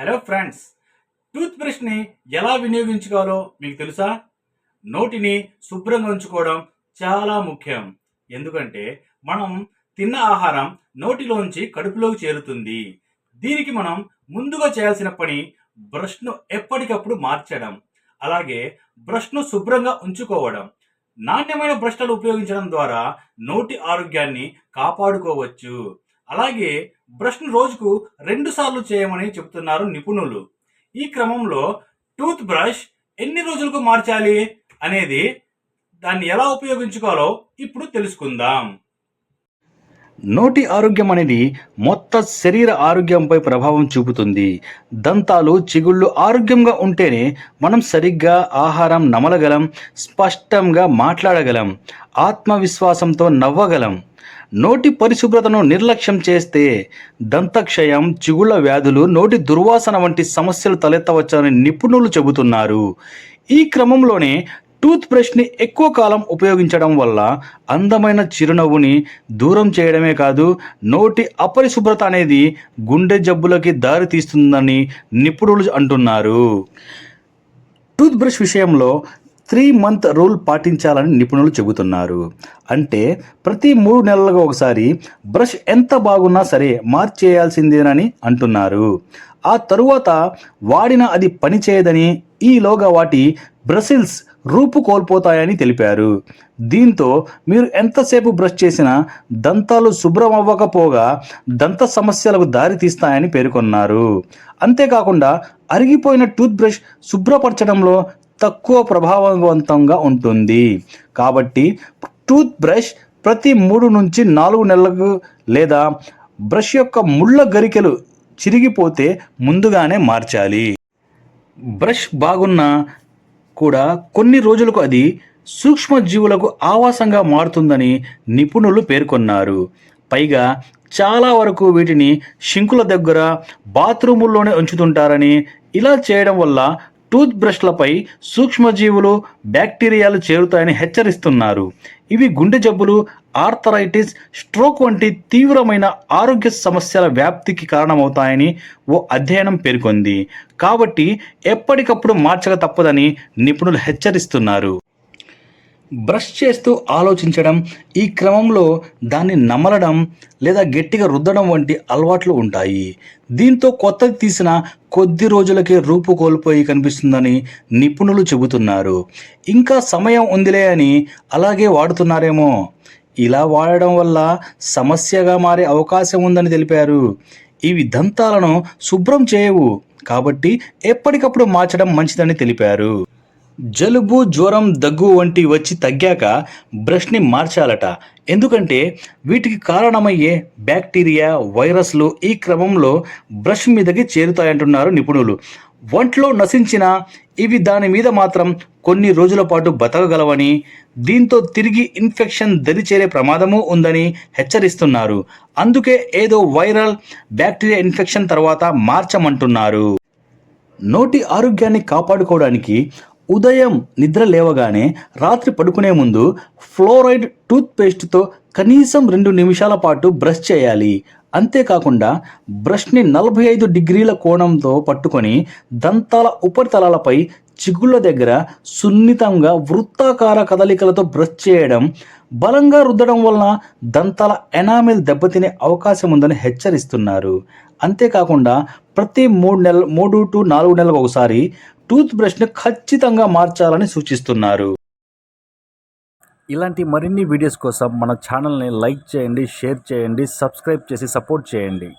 Hello friends tooth బ్రష్ని ఎలా వినియోగించుకోవాలో మీకు తెలుసా? నోటిని శుభ్రంగా ఉంచుకోవడం చాలా ముఖ్యం. ఎందుకంటే మనం తిన్న ఆహారం నోటిలోంచి కడుపులోకి చేరుతుంది. దీనికి మనం ముందుగా చేయాల్సిన పని బ్రష్ను ఎప్పటికప్పుడు మార్చడం. అలాగే బ్రష్ను శుభ్రంగా ఉంచుకోవడం. నాణ్యమైన బ్రష్లను ఉపయోగించడం ద్వారా నోటి ఆరోగ్యాన్ని కాపాడుకోవచ్చు. అలాగే బ్రష్ను రోజుకు రెండు సార్లు చేయమని చెబుతున్నారు నిపుణులు. ఈ క్రమంలో టూత్ బ్రష్ ఎన్ని రోజులకు మార్చాలి అనేది దాన్ని ఎలా ఉపయోగించుకోవాలో ఇప్పుడు తెలుసుకుందాం. నోటి ఆరోగ్యం అనేది మొత్తం శరీర ఆరోగ్యంపై ప్రభావం చూపుతుంది. దంతాలు చిగుళ్ళు ఆరోగ్యంగా ఉంటేనే మనం సరిగ్గా ఆహారం నమలగలం స్పష్టంగా మాట్లాడగలం ఆత్మవిశ్వాసంతో నవ్వగలం. నోటి పరిశుభ్రతను నిర్లక్ష్యం చేస్తే దంతక్షయం చిగుళ్ళ వ్యాధులు నోటి దుర్వాసన వంటి సమస్యలు తలెత్తవచ్చని నిపుణులు చెబుతున్నారు. ఈ క్రమంలోనే టూత్ బ్రష్ని ఎక్కువ కాలం ఉపయోగించడం వల్ల అందమైన చిరునవ్వుని దూరం చేయడమే కాదు నోటి అపరిశుభ్రత అనేది గుండె జబ్బులకి దారి తీస్తుందని నిపుణులు అంటున్నారు. టూత్ బ్రష్ విషయంలో త్రీ మంత్ రూల్ పాటించాలని నిపుణులు చెబుతున్నారు. అంటే ప్రతి మూడు నెలలుగా ఒకసారి బ్రష్ ఎంత బాగున్నా సరే మార్చేయాల్సిందేనని అంటున్నారు. ఆ తరువాత వాడిన అది పనిచేయదని ఈలోగా వాటి బ్రసిల్స్ రూపు కోల్పోతాయని తెలిపారు. దీంతో మీరు ఎంతసేపు బ్రష్ చేసినా దంతాలు శుభ్రం అవ్వకపోగా దంత సమస్యలకు దారి తీస్తాయని పేర్కొన్నారు. అంతేకాకుండా అరిగిపోయిన టూత్ బ్రష్ శుభ్రపరచడంలో తక్కువ ప్రభావవంతంగా ఉంటుంది. కాబట్టి టూత్ బ్రష్ ప్రతి మూడు నుంచి నాలుగు నెలలకు లేదా బ్రష్ యొక్క ముళ్ళ గరికెలు చిరిగిపోతే ముందుగానే మార్చాలి. బ్రష్ బాగున్నా కూడా కొన్ని రోజులకు అది సూక్ష్మజీవులకు ఆవాసంగా మారుతుందని నిపుణులు పేర్కొన్నారు. పైగా చాలా వరకు వీటిని షింకుల దగ్గర బాత్రూముల్లోనే ఉంచుతుంటారని ఇలా చేయడం వల్ల టూత్ బ్రష్లపై సూక్ష్మజీవులు బ్యాక్టీరియాలు చేరుతాయని హెచ్చరిస్తున్నారు. ఇవి గుండె జబ్బులు ఆర్థరైటిస్ స్ట్రోక్ వంటి తీవ్రమైన ఆరోగ్య సమస్యల వ్యాప్తికి కారణమవుతాయని ఓ అధ్యయనం పేర్కొంది. కాబట్టి ఎప్పటికప్పుడు మార్చక తప్పదని నిపుణులు హెచ్చరిస్తున్నారు. బ్రష్ చేస్తూ ఆలోచించడం ఈ క్రమంలో దాన్ని నమలడం లేదా గట్టిగా రుద్దడం వంటి అలవాట్లు ఉంటాయి. దీంతో కొత్తది తీసిన కొద్ది రోజులకే రూపు కోల్పోయి కనిపిస్తుందని నిపుణులు చెబుతున్నారు. ఇంకా సమయం ఉందిలే అని అలాగే వాడుతున్నారేమో. ఇలా వాడడం వల్ల సమస్యగా మారే అవకాశం ఉందని తెలిపారు. ఇవి దంతాలను శుభ్రం చేయవు కాబట్టి ఎప్పటికప్పుడు మార్చడం మంచిదని తెలిపారు. జలుబు జ్వరం దగ్గు వంటి వచ్చి తగ్గాక బ్రష్ని మార్చాలట. ఎందుకంటే వీటికి కారణమయ్యే బ్యాక్టీరియా వైరస్లు ఈ క్రమంలో బ్రష్ మీదకి చేరుతాయంటున్నారు నిపుణులు. ఒంట్లో నశించిన ఇవి దాని మీద మాత్రం కొన్ని రోజుల పాటు బతకగలవని దీంతో తిరిగి ఇన్ఫెక్షన్ దరి చేరే ప్రమాదము ఉందని హెచ్చరిస్తున్నారు. అందుకే ఏదో వైరల్ బ్యాక్టీరియా ఇన్ఫెక్షన్ తర్వాత మార్చమంటున్నారు. నోటి ఆరోగ్యాన్ని కాపాడుకోవడానికి ఉదయం నిద్ర లేవగానే రాత్రి పడుకునే ముందు ఫ్లోరైడ్ టూత్ పేస్ట్తో కనీసం రెండు నిమిషాల పాటు బ్రష్ చేయాలి. అంతేకాకుండా బ్రష్ని నలభై ఐదు డిగ్రీల కోణంతో పట్టుకొని దంతాల ఉపరితలాలపై చిగుళ్ళ దగ్గర సున్నితంగా వృత్తాకార కదలికలతో బ్రష్ చేయడం బలంగా రుద్దడం వలన దంతాల ఎనామిల్ దెబ్బతినే అవకాశం ఉందని హెచ్చరిస్తున్నారు. అంతేకాకుండా ప్రతి మూడు నెల మూడు టు నాలుగు నెలలకు ఒకసారి టూత్ బ్రష్ని ఖచ్చితంగా మార్చాలని సూచిస్తున్నారు. ఇలాంటి మరిన్ని వీడియోస్ కోసం మన ఛానల్ని లైక్ చేయండి షేర్ చేయండి సబ్స్క్రైబ్ చేసి సపోర్ట్ చేయండి.